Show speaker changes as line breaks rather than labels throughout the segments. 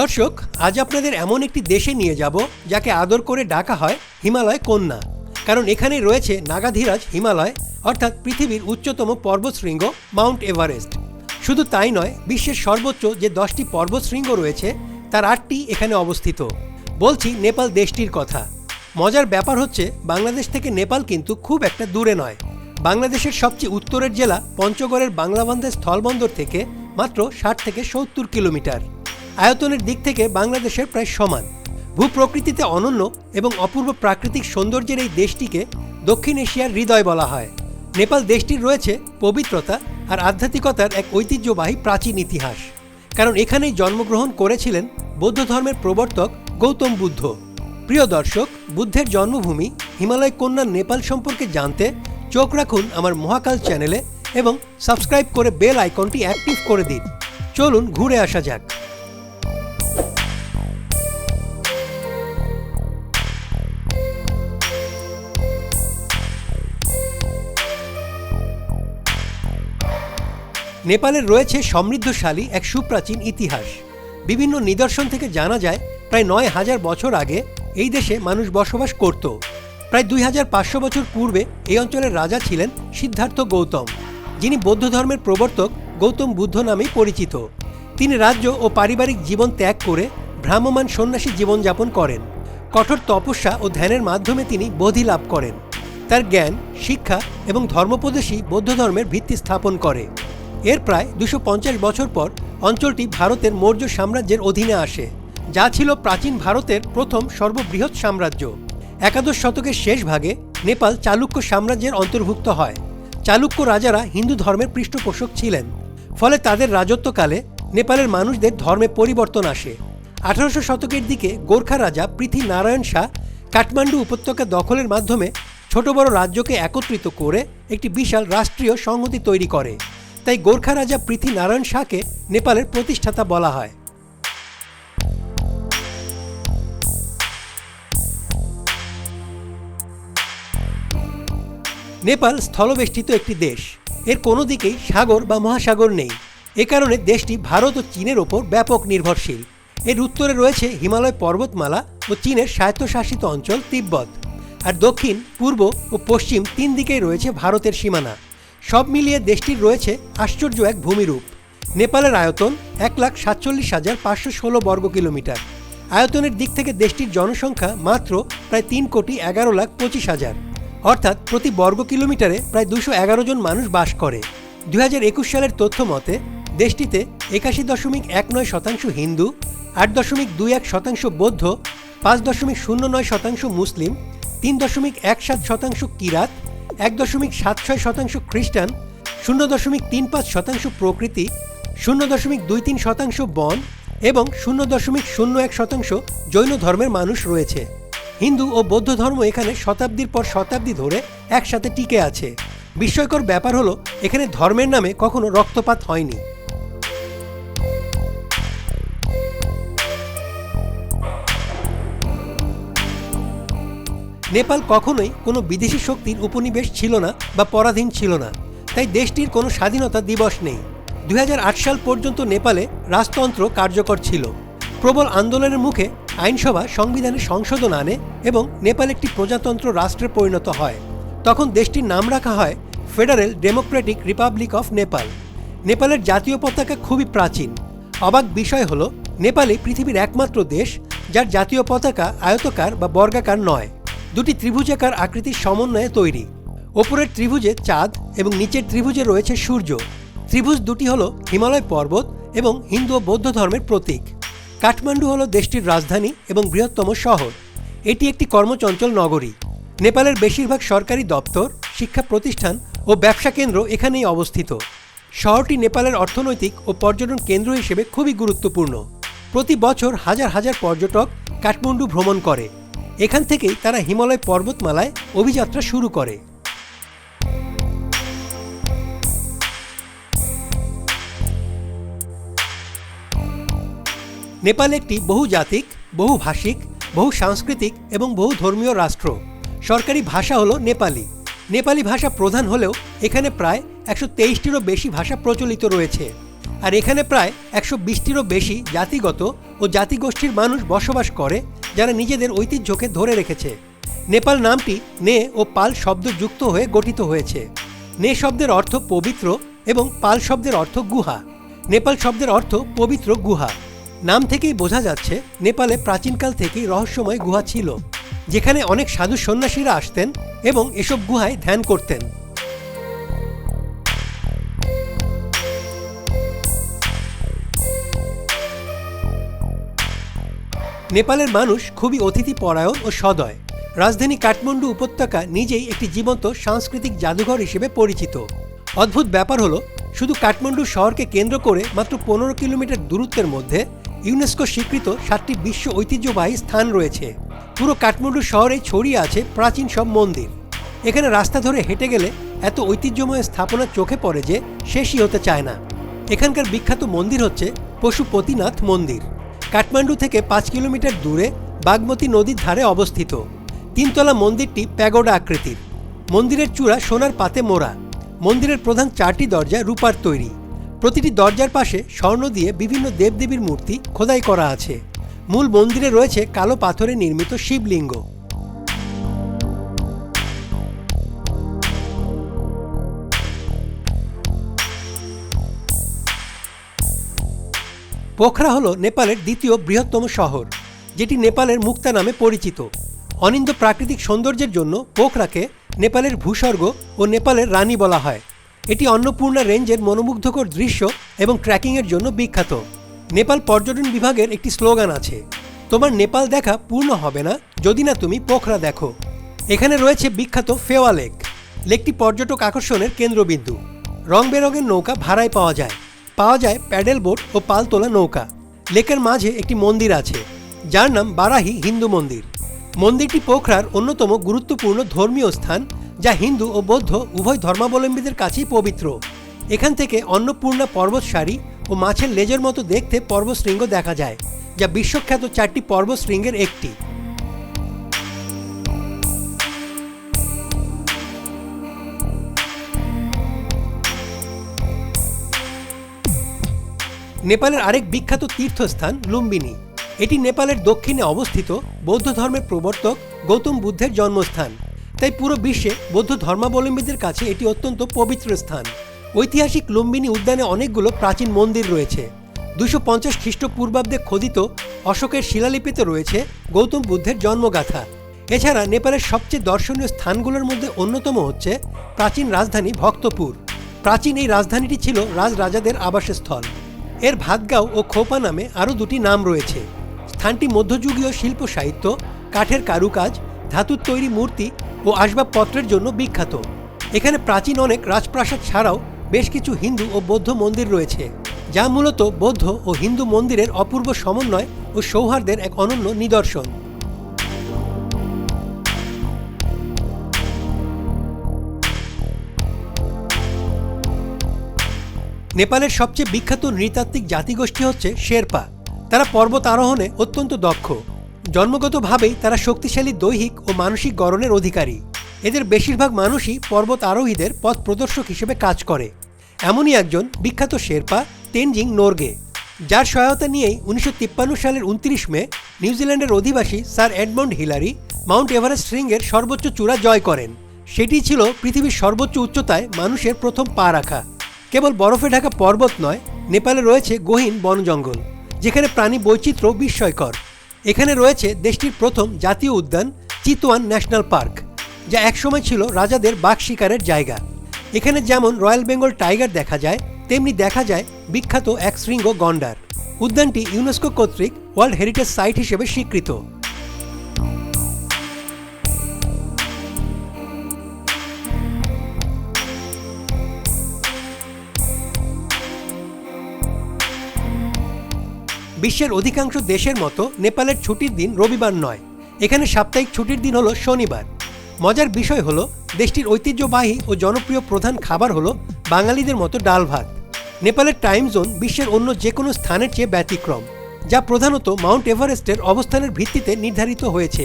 দর্শক, আজ আপনাদের এমন একটি দেশে নিয়ে যাব যাকে আদর করে ডাকা হয় হিমালয় কন্যা। কারণ এখানে রয়েছে নাগাধীরাজ হিমালয়, অর্থাৎ পৃথিবীর উচ্চতম পর্বতশৃঙ্গ মাউন্ট এভারেস্ট। শুধু তাই নয়, বিশ্বের সর্বোচ্চ যে দশটি পর্বতশৃঙ্গ রয়েছে, তার আটটি এখানে অবস্থিত। বলছি নেপাল দেশটির কথা। মজার ব্যাপার হচ্ছে, বাংলাদেশ থেকে নেপাল কিন্তু খুব একটা দূরে নয়। বাংলাদেশের সবচেয়ে উত্তরের জেলা পঞ্চগড়ের বাংলাবান্ধের স্থলবন্দর থেকে মাত্র ষাট থেকে সত্তর কিলোমিটার। আয়তনের দিক থেকে বাংলাদেশের প্রায় সমান। ভূপ্রকৃতিতে অনন্য এবং অপূর্ব প্রাকৃতিক সৌন্দর্যের এই দেশটিকে দক্ষিণ এশিয়ার হৃদয় বলা হয়। নেপাল দেশটির রয়েছে পবিত্রতা আর আধ্যাত্মিকতার এক ঐতিহ্যবাহী প্রাচীন ইতিহাস। কারণ এখানেই জন্মগ্রহণ করেছিলেন বৌদ্ধ ধর্মের প্রবর্তক গৌতম বুদ্ধ। প্রিয় দর্শক, বুদ্ধের জন্মভূমি হিমালয় কন্যা নেপাল সম্পর্কে জানতে চোখ রাখুন আমার মহাকাল চ্যানেলে এবং সাবস্ক্রাইব করে বেল আইকনটি অ্যাক্টিভ করে দিন। চলুন ঘুরে আসা যাক। নেপালের রয়েছে সমৃদ্ধশালী এক সুপ্রাচীন ইতিহাস। বিভিন্ন নিদর্শন থেকে জানা যায়, প্রায় নয় হাজার বছর আগে এই দেশে মানুষ বসবাস করত। প্রায় দুই হাজার পাঁচশো বছর পূর্বে এই অঞ্চলের রাজা ছিলেন সিদ্ধার্থ গৌতম, যিনি বৌদ্ধ ধর্মের প্রবর্তক গৌতম বুদ্ধ নামেই পরিচিত। তিনি রাজ্য ও পারিবারিক জীবন ত্যাগ করে ভ্রাম্যমান সন্ন্যাসী জীবনযাপন করেন। কঠোর তপস্যা ও ধ্যানের মাধ্যমে তিনি বোধি লাভ করেন। তার জ্ঞান, শিক্ষা এবং ধর্মোপদেশই বৌদ্ধ ধর্মের ভিত্তি স্থাপন করে। এর প্রায় দুশো বছর পর অঞ্চলটি ভারতের মৌর্য সাম্রাজ্যের অধীনে আসে, যা ছিল প্রাচীন ভারতের প্রথম সর্ববৃহৎ সাম্রাজ্য। একাদশ শতকের শেষ ভাগে নেপাল চালুক্য সাম্রাজ্যের অন্তর্ভুক্ত হয়। চালুক্য রাজারা হিন্দু ধর্মের পৃষ্ঠপোষক ছিলেন, ফলে তাদের রাজত্বকালে নেপালের মানুষদের ধর্মে পরিবর্তন আসে। আঠারোশো শতকের দিকে গোর্খা রাজা পৃথ্বী নারায়ণ শাহ কাঠমান্ডু উপত্যকা দখলের মাধ্যমে ছোট বড় রাজ্যকে একত্রিত করে একটি বিশাল রাষ্ট্রীয় সংহতি তৈরি করে। তাই গোর্খা রাজা পৃথ্বী নারায়ণ শাহকে নেপালের প্রতিষ্ঠাতা বলা হয়। নেপাল স্থলবেষ্টিত একটি দেশ। এর কোনো দিকেই সাগর বা মহাসাগর নেই। এ কারণে দেশটি ভারত ও চীনের ওপর ব্যাপক নির্ভরশীল। এর উত্তরে রয়েছে হিমালয় পর্বতমালা ও চীনের স্বায়ত্তশাসিত অঞ্চল তিব্বত। আর দক্ষিণ, পূর্ব ও পশ্চিম তিন দিকেই রয়েছে ভারতের সীমানা। সব মিলিয়ে দেশটির রয়েছে আশ্চর্য এক ভূমিরূপ। নেপালের আয়তন এক লাখ সাতচল্লিশ হাজার পাঁচশো ষোলো বর্গ কিলোমিটার আয়তনের দিক থেকে দেশটির জনসংখ্যা মাত্র প্রায় তিন কোটি এগারো লাখ পঁচিশ হাজার। অর্থাৎ প্রতি বর্গ কিলোমিটারে প্রায় দুশো এগারো জন মানুষ বাস করে। দু হাজার একুশ সালের তথ্য মতে, দেশটিতে একাশি দশমিক এক নয় শতাংশ হিন্দু, আট দশমিক দুই এক শতাংশ বৌদ্ধ, পাঁচ দশমিক শূন্য নয় শতাংশ মুসলিম, তিন দশমিক এক সাত শতাংশ কিরাত এক দশমিক সাত ছয় শতাংশ খ্রিস্টান, শূন্য দশমিক তিন পাঁচ শতাংশ প্রকৃতি, শূন্য দশমিক দুই তিন শতাংশ বন এবং শূন্য দশমিক শূন্য এক শতাংশ জৈন ধর্মের মানুষ রয়েছে। হিন্দু ও বৌদ্ধ ধর্ম এখানে শতাব্দীর পর শতাব্দী ধরে একসাথে টিকে আছে। বিস্ময়কর ব্যাপার হলো, এখানে ধর্মের নামে কখনো রক্তপাত হয়নি। নেপাল কখনোই কোনো বিদেশি শক্তির উপনিবেশ ছিল না বা পরাধীন ছিল না। তাই দেশটির কোনো স্বাধীনতা দিবস নেই। দু হাজার আট সাল পর্যন্ত নেপালে রাজতন্ত্র কার্যকর ছিল। প্রবল আন্দোলনের মুখে আইনসভা সংবিধানে সংশোধন আনে এবং নেপাল একটি প্রজাতন্ত্র রাষ্ট্রে পরিণত হয়। তখন দেশটির নাম রাখা হয় federal democratic republic of Nepal. নেপালের জাতীয় পতাকা খুবই প্রাচীন। অবাক বিষয় হল নেপালে পৃথিবীর একমাত্র দেশ যার জাতীয় পতাকা আয়তকার বা বর্গাকার নয়। দুটি ত্রিভুজাকার আকৃতির সমন্বয়ে তৈরি। ওপরের ত্রিভুজে চাঁদ এবং নিচের ত্রিভুজে রয়েছে সূর্য। ত্রিভুজ দুটি হল হিমালয় পর্বত এবং হিন্দু ও বৌদ্ধ ধর্মের প্রতীক। কাঠমান্ডু হল দেশটির রাজধানী এবং বৃহত্তম শহর। এটি একটি কর্মচঞ্চল নগরী। নেপালের বেশিরভাগ সরকারি দপ্তর, শিক্ষা প্রতিষ্ঠান ও ব্যবসা কেন্দ্র এখানেই অবস্থিত। শহরটি নেপালের অর্থনৈতিক ও পর্যটন কেন্দ্র হিসেবে খুবই গুরুত্বপূর্ণ। প্রতি বছর হাজার হাজার পর্যটক কাঠমান্ডু ভ্রমণ করে। এখান থেকেই তারা হিমালয় পর্বতমালায় অভিযাত্রা শুরু করে। নেপাল একটি বহুজাতিক, বহুভাষিক বহু সাংস্কৃতিক এবং বহু ধর্মীয় রাষ্ট্র। সরকারি ভাষা হলো নেপালি। নেপালি ভাষা প্রধান হলেও এখানে প্রায় একশো তেইশটিরও বেশি ভাষা প্রচলিত রয়েছে। আর এখানে প্রায় একশো বিশটিরও বেশি জাতিগত ও জাতিগোষ্ঠীর মানুষ বসবাস করে যারা নিজেদের ঐতিহ্যকে ধরে রেখেছে। নেপাল নামটি নে ও পাল শব্দ যুক্ত হয়ে গঠিত হয়েছে। নে শব্দের অর্থ পবিত্র এবং পাল শব্দের অর্থ গুহা। নেপাল শব্দের অর্থ পবিত্র গুহা। নাম থেকেই বোঝা যাচ্ছে, নেপালে প্রাচীনকাল থেকেই রহস্যময় গুহা ছিল, যেখানে অনেক সাধু সন্ন্যাসীরা আসতেন এবং এসব গুহায় ধ্যান করতেন। নেপালের মানুষ খুবই অতিথি পরায়ণ ও সদয়। রাজধানী কাঠমান্ডু উপত্যকা নিজেই একটি জীবন্ত সাংস্কৃতিক জাদুঘর হিসেবে পরিচিত। অদ্ভুত ব্যাপার হলো, শুধু কাঠমান্ডু শহরকে কেন্দ্র করে মাত্র পনেরো কিলোমিটার দূরত্বের মধ্যে ইউনেস্কো স্বীকৃত সাতটি বিশ্ব ঐতিহ্যবাহী স্থান রয়েছে। পুরো কাঠমান্ডু শহরে ছড়িয়ে আছে প্রাচীন সব মন্দির। এখানে রাস্তা ধরে হেঁটে গেলে এত ঐতিহ্যময় স্থাপনা চোখে পড়ে যে শেষই হতে চায় না। এখানকার বিখ্যাত মন্দির হচ্ছে পশুপতিনাথ মন্দির। কাঠমান্ডু থেকে পাঁচ কিলোমিটার দূরে বাগমতী নদীর ধারে অবস্থিত। তিনতলা মন্দিরটি প্যাগোডা আকৃতির। মন্দিরের চূড়া সোনার পাতে মোড়া। মন্দিরের প্রধান চারটি দরজা রূপার তৈরি। প্রতিটি দরজার পাশে স্বর্ণ দিয়ে বিভিন্ন দেবদেবীর মূর্তি খোদাই করা আছে। মূল মন্দিরে রয়েছে কালো পাথরে নির্মিত শিবলিঙ্গ। পোখরা হল নেপালের দ্বিতীয় বৃহত্তম শহর, যেটি নেপালের মুক্তা নামে পরিচিত। অনিন্দ প্রাকৃতিক সৌন্দর্যের জন্য পোখরাকে নেপালের ভূস্বর্গ ও নেপালের রানী বলা হয়। এটি অন্নপূর্ণা রেঞ্জের মনোমুগ্ধকর দৃশ্য এবং ট্রেকিংয়ের জন্য বিখ্যাত। নেপাল পর্যটন বিভাগের একটি স্লোগান আছে, তোমার নেপাল দেখা পূর্ণ হবে না যদি না তুমি পোখরা দেখো। এখানে রয়েছে বিখ্যাত ফেওয়া লেক, লেকটি পর্যটক আকর্ষণের কেন্দ্রবিন্দু। রং বেরঙের নৌকা ভাড়ায় পাওয়া যায়। পাওয়া যায় প্যাডেল বোট ও পালতোলা নৌকা। লেকের মাঝে একটি মন্দির আছে, যার নাম বারাহি হিন্দু মন্দির। মন্দিরটি পোখরার অন্যতম গুরুত্বপূর্ণ ধর্মীয় স্থান, যা হিন্দু ও বৌদ্ধ উভয় ধর্মাবলম্বীদের কাছেই পবিত্র। এখান থেকে অন্নপূর্ণা পর্বত সারি ও মাছের লেজের মতো দেখতে পর্বশৃঙ্গ দেখা যায়, যা বিশ্বখ্যাত চারটি পর্বশৃঙ্গের একটি। নেপালের আরেক বিখ্যাত তীর্থস্থান লুম্বিনী। এটি নেপালের দক্ষিণে অবস্থিত বৌদ্ধ ধর্মের প্রবর্তক গৌতম বুদ্ধের জন্মস্থান। তাই পুরো বিশ্বে বৌদ্ধ ধর্মাবলম্বীদের কাছে এটি অত্যন্ত পবিত্র স্থান। ঐতিহাসিক লুম্বিনী উদ্যানে অনেকগুলো প্রাচীন মন্দির রয়েছে। দুশো পঞ্চাশ খ্রিস্টপূর্বাব্দে খোদিত অশোকের শিলালিপিতে রয়েছে গৌতম বুদ্ধের জন্মগাথা। এছাড়া নেপালের সবচেয়ে দর্শনীয় স্থানগুলোর মধ্যে অন্যতম হচ্ছে প্রাচীন রাজধানী ভক্তপুর। প্রাচীন এই রাজধানীটি ছিল রাজরাজাদের আবাসস্থল। এর ভাতগাঁও ও খোপা নামে আরও দুটি নাম রয়েছে। স্থানটি মধ্যযুগীয় শিল্প সাহিত্য, কাঠের কারুকাজ, ধাতুর তৈরি মূর্তি ও আসবাবপত্রের জন্য বিখ্যাত। এখানে প্রাচীন অনেক রাজপ্রাসাদ ছাড়াও বেশ কিছু হিন্দু ও বৌদ্ধ মন্দির রয়েছে, যা মূলত বৌদ্ধ ও হিন্দু মন্দিরের অপূর্ব সমন্বয় ও সৌহার্দ্যের এক অনন্য নিদর্শন। নেপালের সবচেয়ে বিখ্যাত নৃতাত্ত্বিক জাতিগোষ্ঠী হচ্ছে শেরপা। তারা পর্বত আরোহণে অত্যন্ত দক্ষ। জন্মগতভাবেই তারা শক্তিশালী দৈহিক ও মানসিক গড়নের অধিকারী। এদের বেশিরভাগ মানুষই পর্বত আরোহীদের পথ প্রদর্শক হিসেবে কাজ করে। এমনই একজন বিখ্যাত শেরপা, তেনজিং নোরগে, যার সহায়তা নিয়েই উনিশশো তিপ্পান্ন সালের উনত্রিশ মে নিউজিল্যান্ডের অধিবাসী sir Edmund Hillary Mount Everest শৃঙ্গের সর্বোচ্চ চূড়া জয় করেন। সেটি ছিল পৃথিবীর সর্বোচ্চ উচ্চতায় মানুষের প্রথম পা রাখা। কেবল বরফে ঢাকা পর্বত নয়, নেপালে রয়েছে গহীন বন জঙ্গল, যেখানে প্রাণী বৈচিত্র্য বিস্ময়কর। এখানে রয়েছে দেশটির প্রথম জাতীয় উদ্যান চিতওয়ান ন্যাশনাল পার্ক, যা একসময় ছিল রাজাদের বাঘ শিকারের জায়গা। এখানে যেমন রয়্যাল বেঙ্গল টাইগার দেখা যায়, তেমনি দেখা যায় বিখ্যাত এক শৃঙ্গ গন্ডার। উদ্যানটি ইউনেস্কো কর্তৃক ওয়ার্ল্ড হেরিটেজ সাইট হিসেবে স্বীকৃত। বিশ্বের অধিকাংশ দেশের মতো নেপালের ছুটির দিন রবিবার নয়। এখানে সাপ্তাহিক ছুটির দিন হলো শনিবার। মজার বিষয় হলো, দেশটির ঐতিহ্যবাহী ও জনপ্রিয় প্রধান খাবার হলো বাঙালিদের মতো ডাল ভাত। নেপালের টাইম জোন বিশ্বের অন্য যে কোনো স্থানের চেয়ে ব্যতিক্রম, যা প্রধানত মাউন্ট এভারেস্টের অবস্থানের ভিত্তিতে নির্ধারিত হয়েছে।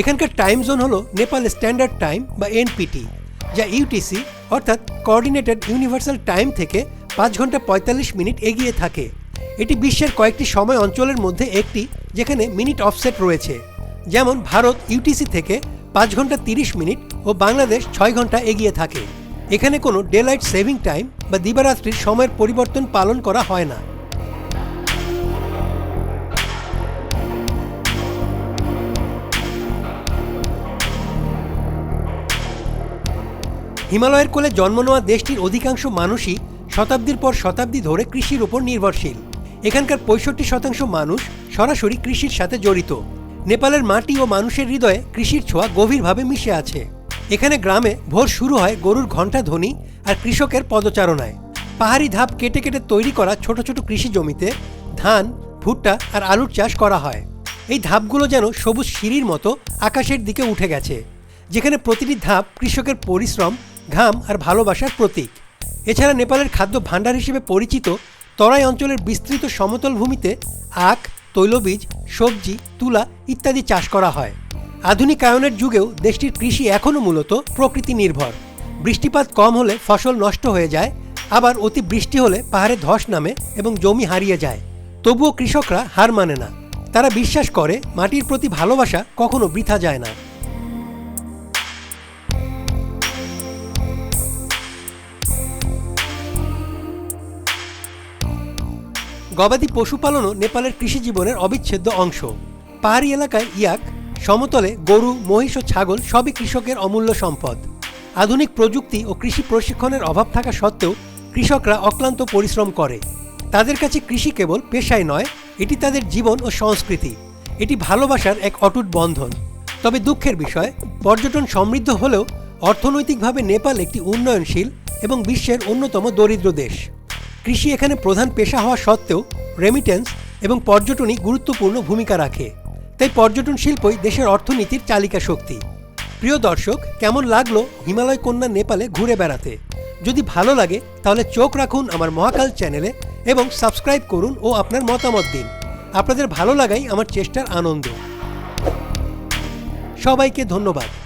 এখানকার টাইম জোন হলো নেপাল স্ট্যান্ডার্ড টাইম বা এনপিটি, যা ইউটিসি, অর্থাৎ কোঅর্ডিনেটেড ইউনিভার্সাল টাইম থেকে পাঁচ ঘণ্টা পঁয়তাল্লিশ মিনিট এগিয়ে থাকে। এটি বিশ্বের কয়েকটি সময় অঞ্চলের মধ্যে একটি, যেখানে মিনিট অফসেট রয়েছে। যেমন ভারত, ইউটিসি থেকে পাঁচ ঘণ্টা তিরিশ মিনিট ও বাংলাদেশ ছয় ঘণ্টা এগিয়ে থাকে। এখানে কোনো ডেলাইট সেভিং টাইম বা দিবারাত্রির সময়ের পরিবর্তন পালন করা হয় না। হিমালয়ের কোলে জন্ম নেওয়া দেশটির অধিকাংশ মানুষই শতাব্দীর পর শতাব্দী ধরে কৃষির উপর নির্ভরশীল। এখানকার পঁয়ষট্টি শতাংশ মানুষ সরাসরি কৃষির সাথে জড়িত। নেপালের মাটি ও মানুষের হৃদয়ে কৃষির ছোঁয়া গভীরভাবে মিশে আছে। এখানে গ্রামে ভোর শুরু হয় গরুর ঘণ্টা ধ্বনি আর কৃষকের পদচারণায়। পাহাড়ি ধাপ কেটে কেটে তৈরি করা ছোট ছোট কৃষি জমিতে ধান, ভুট্টা আর আলুর চাষ করা হয়। এই ধাপগুলো যেন সবুজ সিঁড়ির মতো আকাশের দিকে উঠে গেছে, যেখানে প্রতিটি ধাপ কৃষকের পরিশ্রম, ঘাম আর ভালোবাসার প্রতীক। এছাড়া নেপালের খাদ্য ভাণ্ডার হিসেবে পরিচিত তরাই অঞ্চলের বিস্তৃত সমতল ভূমিতে আখ, তৈলবীজ, সবজি, তুলা ইত্যাদি চাষ করা হয়। আধুনিকায়নের যুগেও দেশটির কৃষি এখনও মূলত প্রকৃতি নির্ভর বৃষ্টিপাত কম হলে ফসল নষ্ট হয়ে যায়, আবার অতি বৃষ্টি হলে পাহাড়ে ধস নামে এবং জমি হারিয়ে যায়। তবুও কৃষকরা হার মানে না। তারা বিশ্বাস করে মাটির প্রতি ভালোবাসা কখনো বৃথা যায় না। গবাদি পশুপালনও নেপালের কৃষি জীবনের অবিচ্ছেদ্য অংশ। পাহাড়ি এলাকায় ইয়াক, সমতলে গরু, মহিষ ও ছাগল সবই কৃষকের অমূল্য সম্পদ। আধুনিক প্রযুক্তি ও কৃষি প্রশিক্ষণের অভাব থাকা সত্ত্বেও কৃষকরা অক্লান্ত পরিশ্রম করে। তাদের কাছে কৃষি কেবল পেশায় নয়, এটি তাদের জীবন ও সংস্কৃতি। এটি ভালোবাসার এক অটুট বন্ধন। তবে দুঃখের বিষয়, পর্যটন সমৃদ্ধ হলেও অর্থনৈতিকভাবে নেপাল একটি উন্নয়নশীল এবং বিশ্বের অন্যতম দরিদ্র দেশ। কৃষি এখানে প্রধান পেশা হওয়া সত্ত্বেও রেমিটেন্স এবং পর্যটনই গুরুত্বপূর্ণ ভূমিকা রাখে। তাই পর্যটন শিল্পই দেশের অর্থনীতির চালিকা শক্তি। প্রিয় দর্শক, কেমন লাগল হিমালয় কন্যা নেপালে ঘুরে বেড়াতে? যদি ভালো লাগে, তাহলে চোখ রাখুন আমার মহাকাল চ্যানেলে এবং সাবস্ক্রাইব করুন ও আপনার মতামত দিন। আপনাদের ভালো লাগাই আমার চেষ্টার আনন্দ। সবাইকে ধন্যবাদ।